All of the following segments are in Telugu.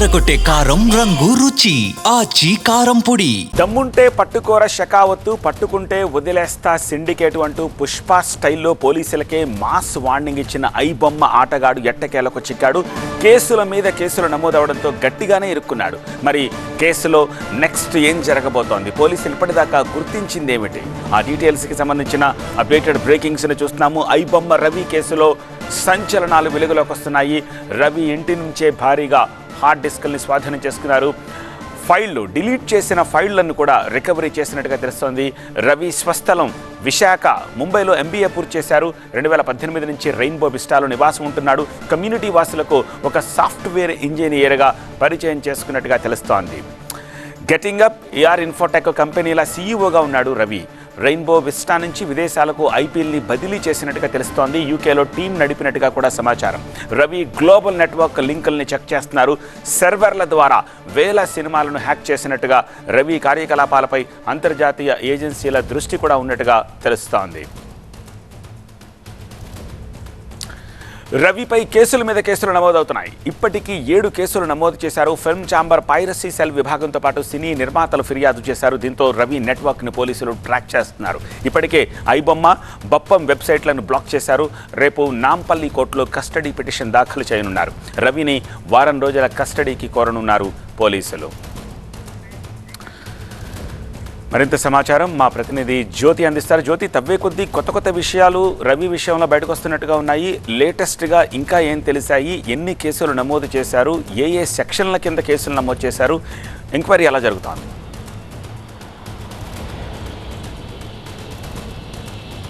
ఎర్రగొట్టే కారం రంగు రుచి. ఆచి కారం పొడి. దమ్ముంటే పట్టుకోర షకావత్తు పట్టుకుంటే వదిలేస్తా సిండికేట్ అంటూ పుష్ప స్టైల్లో పోలీసులకే మాస్ వార్నింగ్ ఇచ్చిన ఐ బొమ్మ ఆటగాడు ఎట్టకేలకు చిక్కాడు. కేసుల మీద కేసులు నమోదవడంతో గట్టిగానే ఇరుక్కున్నాడు. మరి కేసులో నెక్స్ట్ ఏం జరగబోతోంది? పోలీసులు ఇప్పటిదాకా గుర్తించింది ఏమిటి ఆ డీటెయిల్స్కి సంబంధించిన అప్డేటెడ్ బ్రేకింగ్స్ని చూస్తున్నాము. ఐ బొమ్మ రవి కేసులో సంచలనాలు వెలుగులోకి వస్తున్నాయి. రవి ఇంటి నుంచే భారీగా హార్డ్ డిస్క్ల్ని స్వాధీనం చేసుకున్నారు. ఫైళ్ళు డిలీట్ చేసిన ఫైళ్ళను కూడా రికవరీ చేసినట్టుగా తెలుస్తోంది. రవి స్వస్థలం విశాఖ ముంబైలో ఎంబీఏ పూర్తి చేశారు. రెండు వేల పద్దెనిమిది నుంచి రెయిన్బో విస్టాలో నివాసం ఉంటున్నాడు. కమ్యూనిటీ వాసులకు ఒక సాఫ్ట్వేర్ ఇంజనీర్గా పరిచయం చేసుకున్నట్టుగా తెలుస్తోంది. గెటింగ్ అప్ ఏఆర్ ఇన్ఫోటెక్ కంపెనీల సీఈఓగా ఉన్నాడు రవి. రెయిన్బో విస్టా నుంచి విదేశాలకు ఐపీఎల్ని బదిలీ చేసినట్టుగా తెలుస్తోంది. యూకేలో టీం నడిపినట్టుగా కూడా సమాచారం. రవి గ్లోబల్ నెట్వర్క్ లింకుల్ని చెక్ చేస్తున్నారు. సర్వర్ల ద్వారా వేల సినిమాలను హ్యాక్ చేసినట్టుగా రవి కార్యకలాపాలపై అంతర్జాతీయ ఏజెన్సీల దృష్టి కూడా ఉన్నట్టుగా తెలుస్తోంది. రవిపై కేసుల మీద కేసులు నమోదవుతున్నాయి. ఇప్పటికీ ఏడు కేసులు నమోదు చేశారు. ఫిల్మ్ ఛాంబర్ పైరసీ సెల్ విభాగంతో పాటు సినీ నిర్మాతలు ఫిర్యాదు చేశారు. దీంతో రవి నెట్వర్క్ను పోలీసులు ట్రాక్ చేస్తున్నారు. ఇప్పటికే ఐబొమ్మ బప్పం వెబ్సైట్లను బ్లాక్ చేశారు. రేపు నాంపల్లి కోర్టులో కస్టడీ పిటిషన్ దాఖలు చేయనున్నారు. రవిని వారం రోజుల కస్టడీకి కోరనున్నారు పోలీసులు. మరింత సమాచారం మా ప్రతినిధి జ్యోతి అందిస్తారు. జ్యోతి తవ్వే కొద్దీ కొత్త కొత్త విషయాలు రవి విషయంలో బయటకు వస్తున్నట్టుగా ఉన్నాయి. లేటెస్ట్గా ఇంకా ఏం తెలిసాయి? ఎన్ని కేసులు నమోదు చేశారు? ఏ ఏ సెక్షన్ల కింద కేసులు నమోదు చేశారు? ఎంక్వైరీ ఎలా జరుగుతోంది?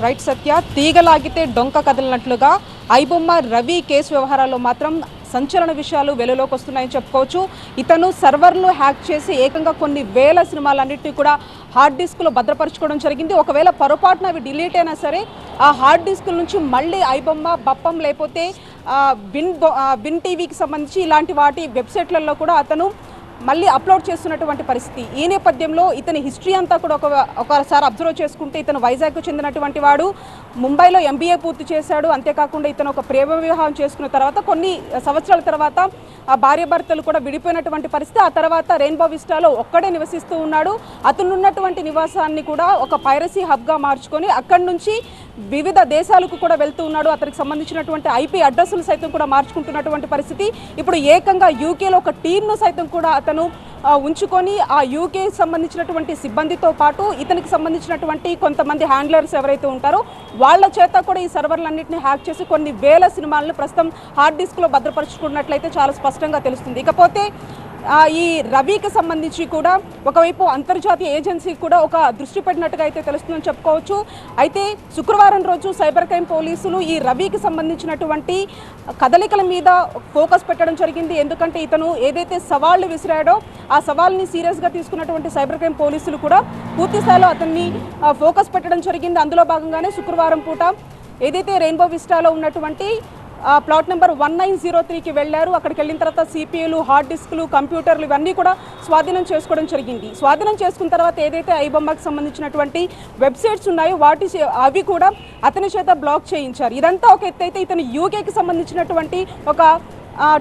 రైట్ సత్య తీగలాగితే డొంక కదలినట్లుగా ఐబొమ్మ రవి కేసు వ్యవహారాల్లో మాత్రం సంచలన విషయాలు వెలులోకి వస్తున్నాయని చెప్పుకోవచ్చు. ఇతను సర్వర్లు హ్యాక్ చేసి ఏకంగా కొన్ని వేల సినిమాలన్నింటినీ కూడా హార్డ్ డిస్క్లో భద్రపరచుకోవడం జరిగింది. ఒకవేళ పొరపాటున అవి డిలీట్ అయినా సరే ఆ హార్డ్ డిస్క్ నుంచి మళ్ళీ ఐబొమ్మ బప్పం లేకపోతే విన్ విన్ టీవీకి సంబంధించి ఇలాంటి వాటి వెబ్సైట్లలో కూడా అతను మళ్ళీ అప్లోడ్ చేస్తున్నటువంటి పరిస్థితి. ఈ నేపథ్యంలో ఇతని హిస్టరీ అంతా కూడా ఒక ఒకసారి అబ్జర్వ్ చేసుకుంటే ఇతను వైజాగ్కు చెందినటువంటి వాడు ముంబైలో ఎంబీఏ పూర్తి చేశాడు. అంతేకాకుండా ఇతను ఒక ప్రేమ వివాహం చేసుకున్న తర్వాత కొన్ని సంవత్సరాల తర్వాత ఆ భార్యాభర్తలు కూడా విడిపోయినటువంటి పరిస్థితి. ఆ తర్వాత రెయిన్బో విస్టాలో ఒక్కడే నివసిస్తూ ఉన్నాడు. అతనున్నటువంటి నివాసాన్ని కూడా ఒక పైరసీ హబ్గా మార్చుకొని అక్కడి నుంచి వివిధ దేశాలకు కూడా వెళ్తూ ఉన్నాడు. అతనికి సంబంధించినటువంటి ఐపీ అడ్రస్లు సైతం కూడా మార్చుకుంటున్నటువంటి పరిస్థితి. ఇప్పుడు ఏకంగా యూకేలో ఒక టీంను సైతం కూడా అతను ఉంచుకొని ఆ యూకే సంబంధించినటువంటి సిబ్బందితో పాటు ఇతనికి సంబంధించినటువంటి కొంతమంది హ్యాండ్లర్స్ ఎవరైతే ఉంటారో వాళ్ళ చేత కూడా ఈ సర్వర్లన్నింటినీ హ్యాక్ చేసి కొన్ని వేల సినిమాలను ప్రస్తుతం హార్డ్ డిస్క్లో భద్రపరుచుకున్నట్లయితే చాలా స్పష్టంగా తెలుస్తుంది. ఇకపోతే ఈ రవికి సంబంధించి కూడా ఒకవైపు అంతర్జాతీయ ఏజెన్సీ కూడా ఒక దృష్టి పెట్టినట్టుగా అయితే తెలుస్తుందని చెప్పుకోవచ్చు. అయితే శుక్రవారం రోజు సైబర్ క్రైమ్ పోలీసులు ఈ రవికి సంబంధించినటువంటి కదలికల మీద ఫోకస్ పెట్టడం జరిగింది. ఎందుకంటే ఇతను ఏదైతే సవాళ్ళు విసిరాడో ఆ సవాల్ని సీరియస్గా తీసుకున్నటువంటి సైబర్ క్రైమ్ పోలీసులు కూడా పూర్తి స్థాయిలో అతన్ని ఫోకస్ పెట్టడం జరిగింది. అందులో భాగంగానే శుక్రవారం పూట ఏదైతే రెయిన్బో విస్టాలో ఉన్నటువంటి plot number one nine zero త్రీకి వెళ్ళారు. అక్కడికి వెళ్ళిన తర్వాత సిపిఐలు హార్డ్ డిస్క్లు కంప్యూటర్లు ఇవన్నీ కూడా స్వాధీనం చేసుకోవడం జరిగింది. స్వాధీనం చేసుకున్న తర్వాత ఏదైతే ఐబొమ్మకి సంబంధించినటువంటి వెబ్సైట్స్ ఉన్నాయో వాటి అవి కూడా అతని చేత బ్లాక్ చేయించారు. ఇదంతా ఒక ఎత్తు అయితే ఇతను యూకేకి సంబంధించినటువంటి ఒక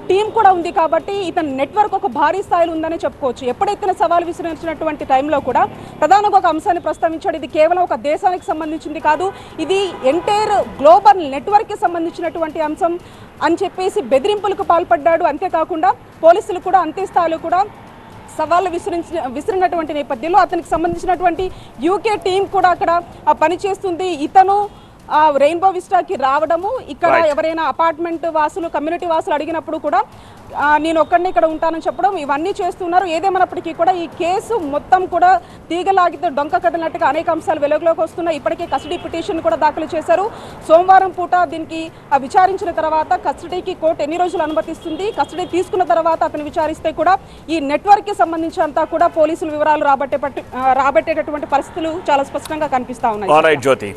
టీం కూడా ఉంది కాబట్టి ఇతని నెట్వర్క్ ఒక భారీ స్థాయిలో ఉందని చెప్పుకోవచ్చు. ఎప్పుడైతే సవాల్ విసిరించినటువంటి టైంలో కూడా ప్రధానంగా ఒక అంశాన్ని ప్రస్తావించాడు. ఇది కేవలం ఒక దేశానికి సంబంధించింది కాదు ఇది ఎంటైర్ గ్లోబల్ నెట్వర్క్కి సంబంధించినటువంటి అంశం అని చెప్పేసి బెదిరింపులకు పాల్పడ్డాడు. అంతేకాకుండా పోలీసులు కూడా అంతే స్థాయిలో కూడా సవాళ్ళు విసిరించిన విసిరినటువంటి నేపథ్యంలో అతనికి సంబంధించినటువంటి యూకే టీం కూడా అక్కడ ఆ, పనిచేస్తుంది ఇతను రెయిన్బో విస్టాకి రావడము ఇక్కడ. ఎవరైనా అపార్ట్మెంట్ వాసులు కమ్యూనిటీ వాసులు అడిగినప్పుడు కూడా నేను ఒక్కడిని ఇక్కడ ఉంటానని చెప్పడం ఇవన్నీ చేస్తున్నారు. ఏదేమైనప్పటికీ కూడా ఈ కేసు మొత్తం కూడా తీగలాగితే డొంక కదిలినట్టుగా అనేక అంశాలు వెలుగులోకి వస్తున్నాయి. ఇప్పటికే కస్టడీ పిటిషన్ కూడా దాఖలు చేశారు. సోమవారం పూట దీనికి విచారించిన తర్వాత కస్టడీకి కోర్టు ఎన్ని రోజులు అనుమతిస్తుంది? కస్టడీ తీసుకున్న తర్వాత అతను విచారిస్తే కూడా ఈ నెట్వర్క్కి సంబంధించినంతా కూడా పోలీసులు వివరాలు రాబట్టే రాబట్టేటటువంటి పరిస్థితులు చాలా స్పష్టంగా కనిపిస్తా ఉన్నాయి. జ్యోతి